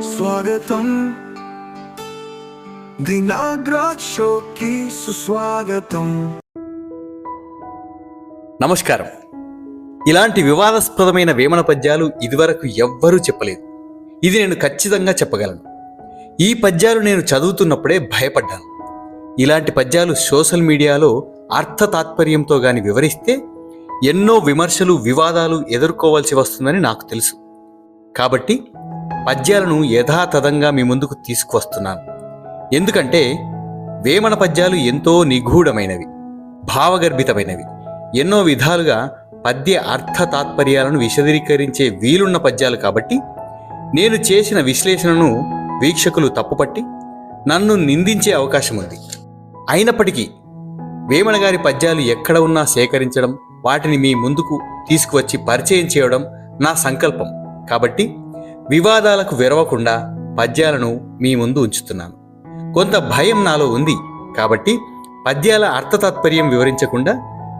స్వాగతం ది షోకి సుస్వాగతం నమస్కారం. ఇలాంటి వివాదాస్పదమైన వేమన పద్యాలు ఇదివరకు ఎవ్వరూ చెప్పలేదు. ఇది నేను ఖచ్చితంగా చెప్పగలను. ఈ పద్యాలు నేను చదువుతున్నప్పుడే భయపడ్డాను. ఇలాంటి పద్యాలు సోషల్ మీడియాలో అర్థ తాత్పర్యంతో గాని వివరిస్తే ఎన్నో విమర్శలు వివాదాలు ఎదుర్కోవాల్సి వస్తుందని నాకు తెలుసు. కాబట్టి పద్యాలను యథాతథంగా మీ ముందుకు తీసుకువస్తున్నాను. ఎందుకంటే వేమన పద్యాలు ఎంతో నిగూఢమైనవి భావగర్భితమైనవి. ఎన్నో విధాలుగా పద్య అర్థ తాత్పర్యాలను విశదీకరించే వీలున్న పద్యాలు కాబట్టి నేను చేసిన విశ్లేషణను వీక్షకులు తప్పుపట్టి నన్ను నిందించే అవకాశం ఉంది. అయినప్పటికీ వేమన గారి పద్యాలు ఎక్కడ ఉన్నా సేకరించడం వాటిని మీ ముందుకు తీసుకువచ్చి పరిచయం చేయడం నా సంకల్పం. కాబట్టి వివాదాలకు వెరవకుండా పద్యాలను మీ ముందు ఉంచుతున్నాను. కొంత భయం నాలో ఉంది కాబట్టి పద్యాల అర్థతాత్పర్యం వివరించకుండా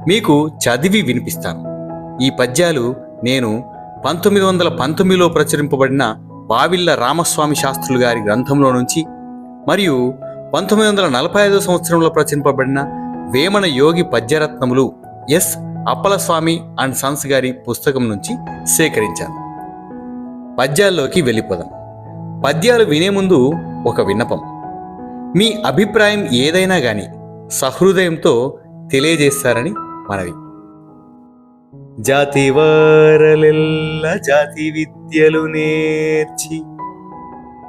మీకు చదివి వినిపిస్తాను. ఈ పద్యాలు నేను పంతొమ్మిది వందల పంతొమ్మిదిలో ప్రచురింపబడిన బావిళ్ళ రామస్వామి శాస్త్రులు గారి గ్రంథంలో నుంచి మరియు పంతొమ్మిది వందల నలభై ఐదో సంవత్సరంలో ప్రచురింపబడిన వేమన యోగి పద్యరత్నములు ఎస్. అప్పలస్వామి అండ్ సన్స్ గారి పుస్తకం నుంచి సేకరించాను. పద్యాల్లోకి వెళ్ళిపోదాం. పద్యాలు వినే ముందు ఒక విన్నపం. మీ అభిప్రాయం ఏదైనా కానీ సహృదయంతో తెలియజేస్తారని మనవి. జాతి వారలెల్ల జాతి విద్యలు నేర్చి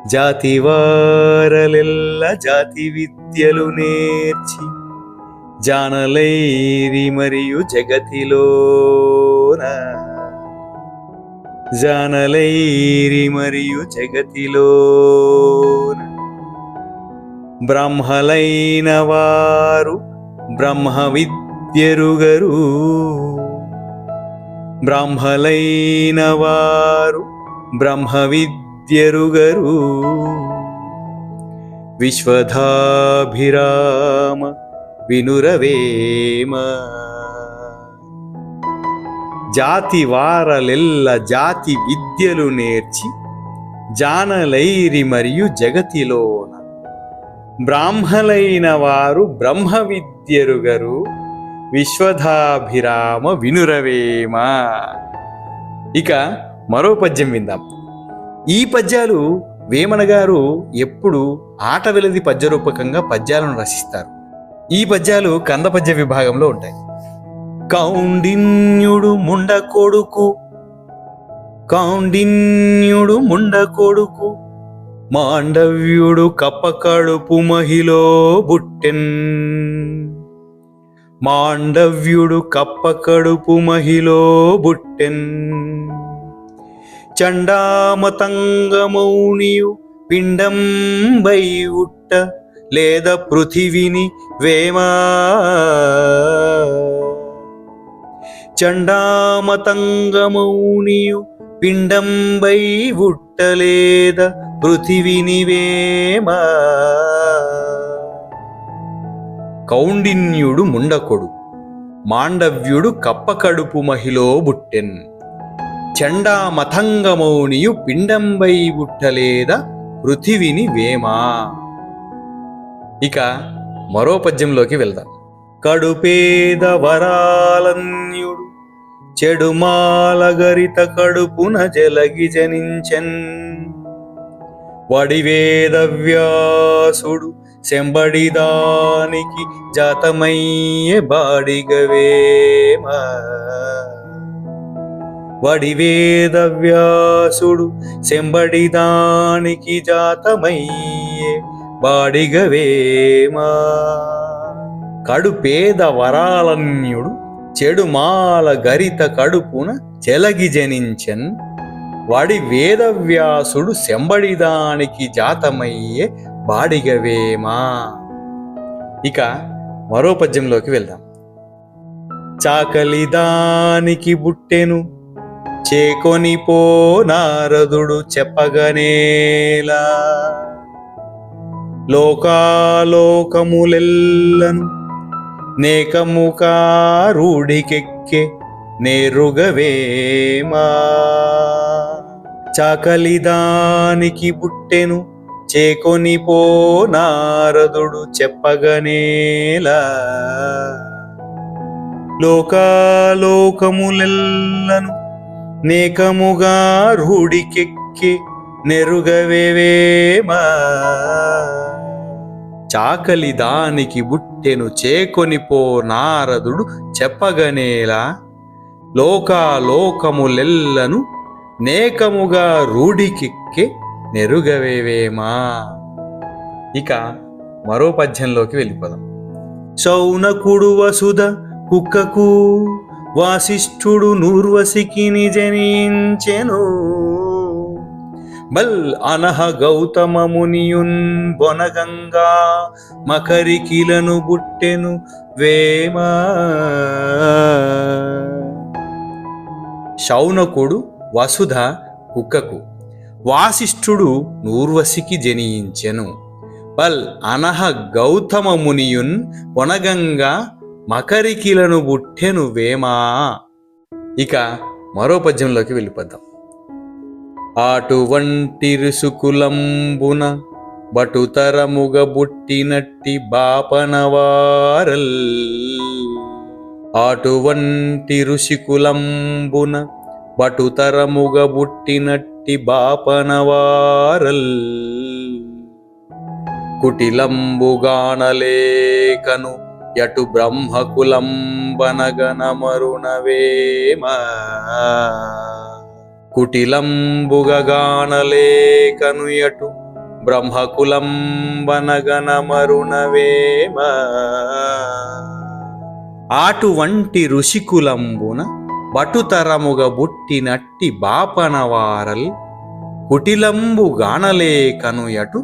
జాతి వారలెల్ల జాతి విద్యలు నేర్చి జానలైరి మరియు జగతిలోనా జానలైరి మరియు జగతిలో బ్రహ్మలైన వారు బ్రహ్మ విద్యరుగరు బ్రహ్మలైన వారు బ్రహ్మ విద్యరుగరు విశ్వధాభిరామ వినురవేమ. జాతి వారలెల్ల జాతి విద్యలు నేర్చి జానలైరి మరియు జగతిలోన. బ్రాహ్మలైన వారు బ్రహ్మ విద్యరుగరు విశ్వధాభిరామ వినురవేమ. ఇక మరో పద్యం విందాం. ఈ పద్యాలు వేమన గారు ఎప్పుడు ఆట వెలది పద్యరూపకంగా పద్యాలను రచిస్తారు. ఈ పద్యాలు కంద పద్య విభాగంలో ఉంటాయి. కౌండిన్య ముండ కొడుకు. కౌండిన్యుడు ముండ కొడుకు. మాండవ్యుడు కప్ప కడుపు మహిలో బుట్టెన్. మాండవ్యుడు కప్ప కడుపు మహిలో బుట్టెన్. చండామతంగమౌనియు పిండం బై ఉట్ట. లేద పృథివిని వేమా. చండామతంగమౌనియు పిండంబై ఉట్టలేద పృథివిని కౌండిన్యుడు ముండకొడు మాండవ్యుడు కప్పకడుపు మహిలో బుట్టెన్. చండామతంగమౌనియు పిండంబై బుట్టలేద పృథివిని వేమా ఇక మరో పద్యంలోకి వెళ్దాం. కడుపేద వరాలన్యుడు చెడుమాలగరిత కడుపున జలగి జనించెన్. వడివేద వ్యాసుడు శంబడిదానికి జాతమయ్యే బాడిగవేమ వడివేద వ్యాసుడు శంబడిదానికి జాతమయ్యే బాడిగవేమా కడుపేద వరాలన్యుడు చెడుమాల గరిత కడుపున చెలగి జనించెన్. వాడి వేదవ్యాసుడు శంబడిదానికి జాతమయ్యే బాడిగవేమా ఇక మరో పద్యంలోకి వెళ్దాం. చాకలిదానికి బుట్టెను చేకొని పో నారదుడు చెప్పగనేలా. లోకాలోకములెల్లను నేకముకారుడికెక్కె నేరుగవేమా చాకలిదానికి బుట్టెను చేకొని పో నారదుడు చెప్పగనేలా. లోకాలోకములెల్లను నేకముగా రూడికెక్కి నెరుగవేవేమా చాకలి దానికి బుట్టెను చేకొని పో నారదుడు చెప్పగనేలా. లోకాలోకములెల్లను నేకముగా రూఢికెక్కే నెరుగవేవేమా? ఇక మరో పద్యంలోకి వెళ్ళిపోదాం. శౌనకుడు వసుధ కుక్కకు వాసిష్ఠుడు నూర్వశికి నిజనించెను బల్ అనహ గౌతమ మునియున్ బొనగంగా మకరికిలను బుట్టెను వేమ. శౌనకుడు వసుధ కుక్కకు వాసిష్ఠుడు నూర్వశికి జనించెను. బల్ అనహ గౌతమ మునియున్ పొనగంగా మకరికిలను బుట్టెను వేమా. ఇక మరో పద్యంలోకి వెళ్ళిపోద్దాం అటువంటి రుసుకులంబున బటుతరముగ బుట్టినట్టి బాపనవారల్. అటువంటి ఋషికులంబున బటుతరముగ బుట్టినట్టి బాపనవారల్. కుటిలంబుగానలేకను యటు బ్రహ్మకులంబనగనమరుణవేమ కుటిలంబుగగానలేకను యటు బ్రహ్మకులంబనగనమరుణవేమా అటువంటి ఋషికులంబున బటుతరముగ బుట్టినట్టి బాపనవారల్ కుటిలంబు గానలేకను యటు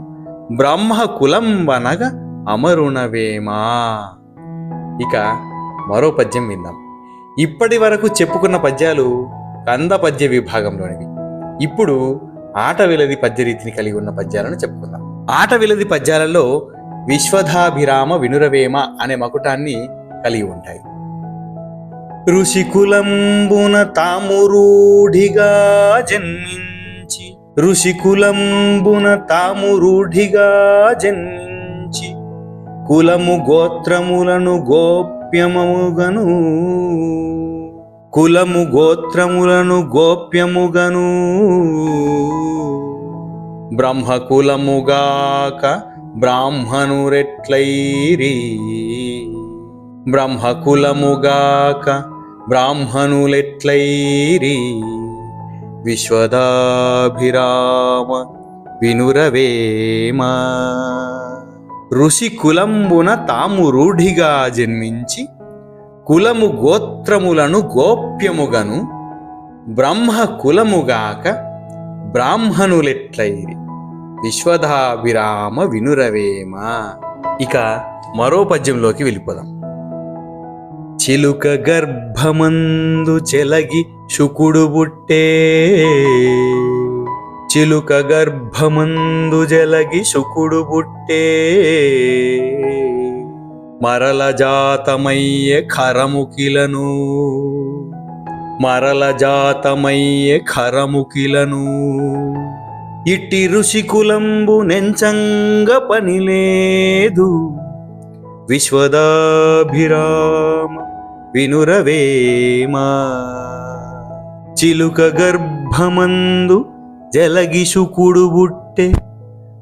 బ్రహ్మ కులంబనగ అమరుణవేమా ఇక మరో పద్యం విందాం. ఇప్పటి వరకు చెప్పుకున్న పద్యాలు కంద పద్య విభాగంలోనివి. ఇప్పుడు ఆట విలది పద్యరీతిని కలిగి ఉన్న పద్యాలను చెప్పుకుందాం. ఆట విలది పద్యాలలో విశ్వధాభిరామ వినురవేమ అనే మకుటాన్ని కలిగి ఉంటాయి. ఋషికులంబున తామురూఢిగా జన్మించి ఋషికులంబున తామురూఢిగా జన్మించి కులము గోత్రములను గోప్యమముగను కులము గోత్రములను గోప్యముగను. బ్రహ్మకులముగాక బ్రాహ్మణురెట్లైరి. బ్రహ్మకులముగాక బ్రాహ్మణులెట్లైరి. విశ్వదాభిరామ వినురవేమ. ఋషి కులంబున తాము రూఢిగా జన్మించి కులము గోత్రములను గోప్యముగను బ్రహ్మ కులముగాక బ్రాహ్మణులెట్లైరి విశ్వధావిరామ వినురవేమ. ఇక మరో పద్యంలోకి వెళ్ళిపోదాం. చిలుక గర్భమందు చెలగి శుకుడు బుట్టే చిలుక గర్భమందు జలగి శుకుడు బుట్టే మరల జాతమయ్యే ఖరముకిలను మరల జాతమయ్యే ఖరముకిలను ఇట్టి ఋషికులంబు నెంచంగ పనిలేదు. విశ్వదాభిరామ వినురవేమా. చిలుక గర్భమందు జలగిషుకుడు బుట్టె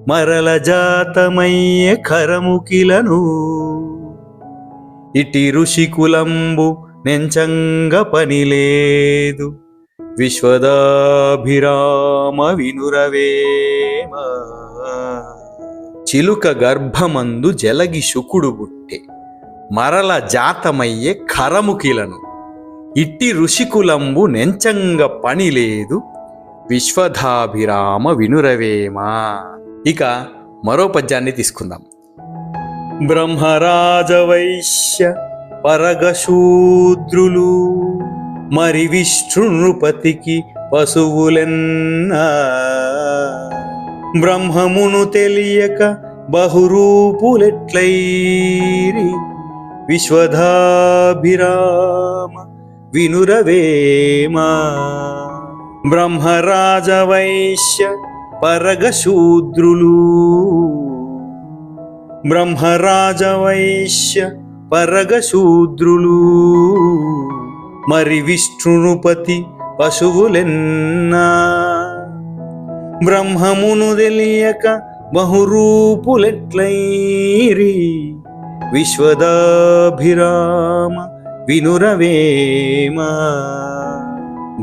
మరల జాతమయ్యే ఖరముకిలను ఇటి ఋషికులంబు నెంచంగ పనిలేదు. విశ్వదాభిరామ వినురవేమ. చిలుక గర్భమందు జలగి శుకుడు బుట్టె మరల జాతమయ్యే ఖరముకిలను ఇట్టి ఋషికులంబు నెంచంగ పని లేదు విశ్వధాభిరామ వినురవేమా. ఇక మరో పద్యాన్ని తీసుకుందాం. బ్రహ్మరాజవైశ్య పరగశూద్రులు మరి విష్ణుపతికి పశువులెన్నా. బ్రహ్మమును తెలియక బహురూపులెట్లైరి విశ్వధాభిరామ వినురవేమా. బ్రహ్మరాజవైశ్య పరగశూద్రులు బ్రహ్మరాజవైశ్య పరగశూద్రులు మరి విష్ణునుపతి పశువులెన్నా. బ్రహ్మమును తెలియక బహురూపులెట్లైరి విశ్వదాభిరామ వినురవేమ.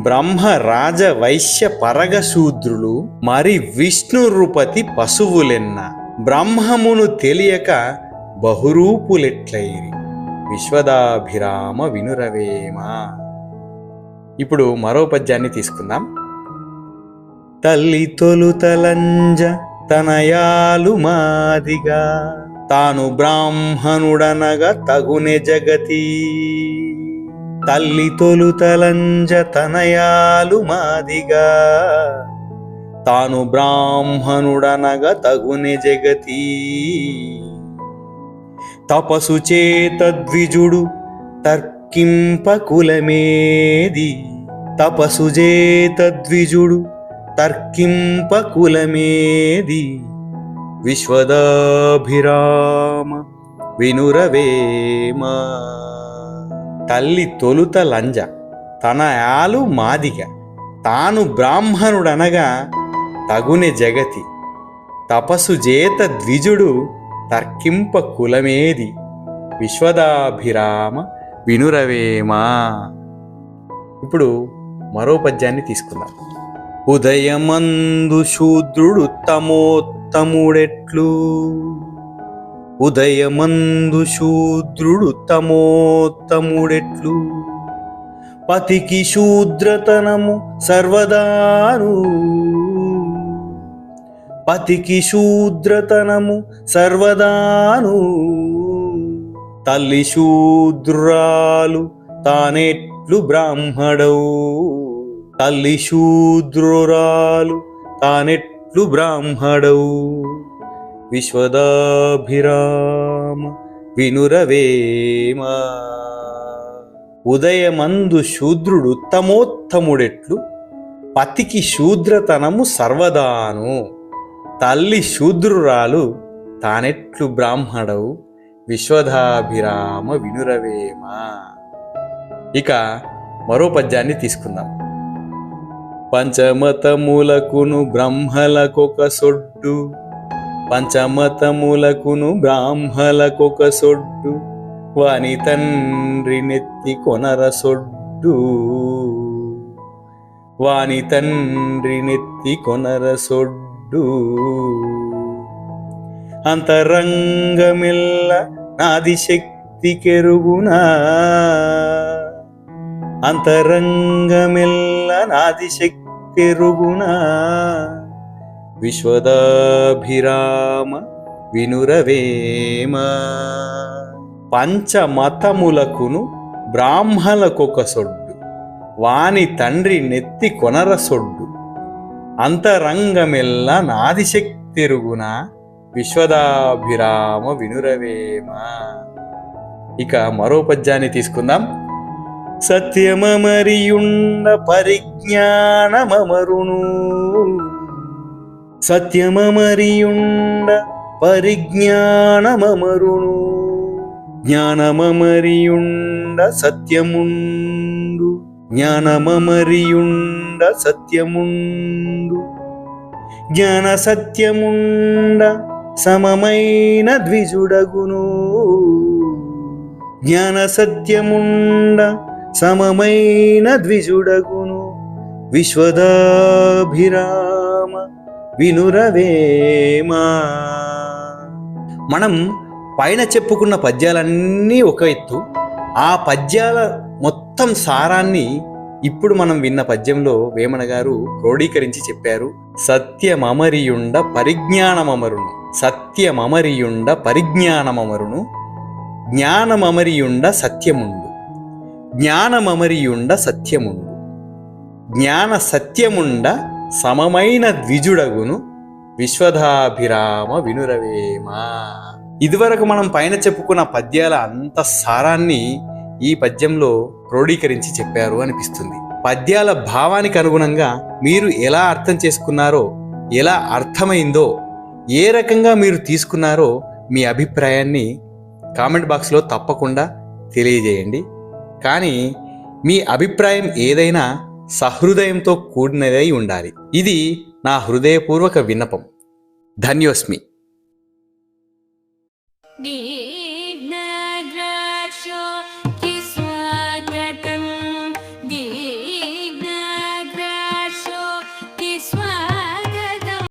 బ్రహ్మ రాజ వైశ్య పరగశూద్రులు మరి విష్ణు రూపతి పశువులెన్న. బ్రహ్మమును తెలియక బహురూపులెట్లయిరి. విశ్వదాభిరామ వినురవేమ. ఇప్పుడు మరో పద్యాన్ని తీసుకుందాం. తల్లి తొలుతలంజ తనయాలు మాదిగా తాను బ్రాహ్మణుడనగా తగునె జగతి. తల్లి తొలుతలంజ తనయాలు మాదిగా తాను బ్రాహ్మణుడనగా తగుని జగతి. తపసు చేత ద్విజుడు తర్కింపకులమేది. తపసు చేత ద్విజుడు తర్కింపకులమేది. విశ్వదాభిరామ వినురవేమ. తల్లి తొలుత లంజ తన ఆలు మాదిగ తాను బ్రాహ్మణుడనగా తగుని జగతి. తపసు చేత ద్విజుడు తర్కింప కులమేది. విశ్వదాభిరామ వినురవేమా ఇప్పుడు మరో పద్యాన్ని తీసుకుందాం. ఉదయమందు శూద్రుడు తమోత్తముడెట్లు. ఉదయమందు శూద్రుడు తమోత్తముడెట్లు. పతికి శూద్రతనము సర్వదాను. పతికి శూద్రతనము సర్వదాను. తల్లి శూద్రాలు తానెట్లు బ్రాహ్మడవు. తల్లి శూద్రురాలు తానెట్లు బ్రాహ్మడవు. విశ్వదాభిరామ వినురవేమ. ఉదయమందు శూద్రుడు ఉత్తమోత్తముడెట్లు పతికి శూద్రతనము సర్వదాను. తల్లి శూద్రురాలు తానెట్లు బ్రాహ్మడవు విశ్వదాభిరామ వినురవేమ. ఇక మరో పద్యాన్ని తీసుకుందాం. పంచమతములకును బ్రహ్మలకొక సొడ్డు పంచమతములకును బ్రాహ్మలకొక సొడ్డు వాని తండ్రి నెత్తి కొనర సొడ్డు. వాని తండ్రి నెత్తి కొనర సొడ్డు. అంతరంగమిల్ల నాది శక్తి కెరుగునా. అంతరంగమిల్ల నాది శక్తి రుగునా విశ్వదాభిరామ వినురవేమ. పంచమతములకును బ్రాహ్మలకొక సొడ్డు. వాని తండ్రి నెత్తి కొనర సొడ్డు. అంతరంగమెల్ల నాదిశక్తిరుగున విశ్వదాభిరామ వినురవేమ. ఇక మరో పద్యాన్ని తీసుకుందాం. సత్యమమరియుండ పరిజ్ఞానమరుణు సత్యమమరియుండ పరిజ్ఞానమరుణు జ్ఞానమమరియుండ సత్యముండు జ్ఞానమమరియుండ సత్యముండు. జ్ఞాన సత్యముండ సమమైన ద్విజుడగును. జ్ఞాన సత్యముండ సమమైన ద్విజుడగును. విశ్వదాభిరామ వినురవేమా మనం పైన చెప్పుకున్న పద్యాలన్నీ ఒక ఎత్తు. ఆ పద్యాల మొత్తం సారాన్ని ఇప్పుడు మనం విన్న పద్యంలో వేమన గారు క్రోడీకరించి చెప్పారు. సత్యమమరియుండ పరిజ్ఞానమమరును. సత్యమమరియుండ పరిజ్ఞానమమరును. జ్ఞానమమరియుండ సత్యముండు. జ్ఞానమమరియుండ సత్యముండు. జ్ఞాన సత్యముండ సమమైన ద్విజుడగును. విశ్వదాభిరామ వినురవేమ. ఇదివరకు మనం పైన చెప్పుకున్న పద్యాల అంత సారాన్ని ఈ పద్యంలో క్రోడీకరించి చెప్పారు అనిపిస్తుంది. పద్యాల భావానికి అనుగుణంగా మీరు ఎలా అర్థం చేసుకున్నారో ఎలా అర్థమైందో ఏ రకంగా మీరు తీసుకున్నారో మీ అభిప్రాయాన్ని కామెంట్ బాక్స్లో తప్పకుండా తెలియజేయండి. కానీ మీ అభిప్రాయం ఏదైనా సహృదయంతో కూడినదై ఉండాలి. ఇది నా హృదయపూర్వక విన్నపం. ధన్యోస్మి. నీ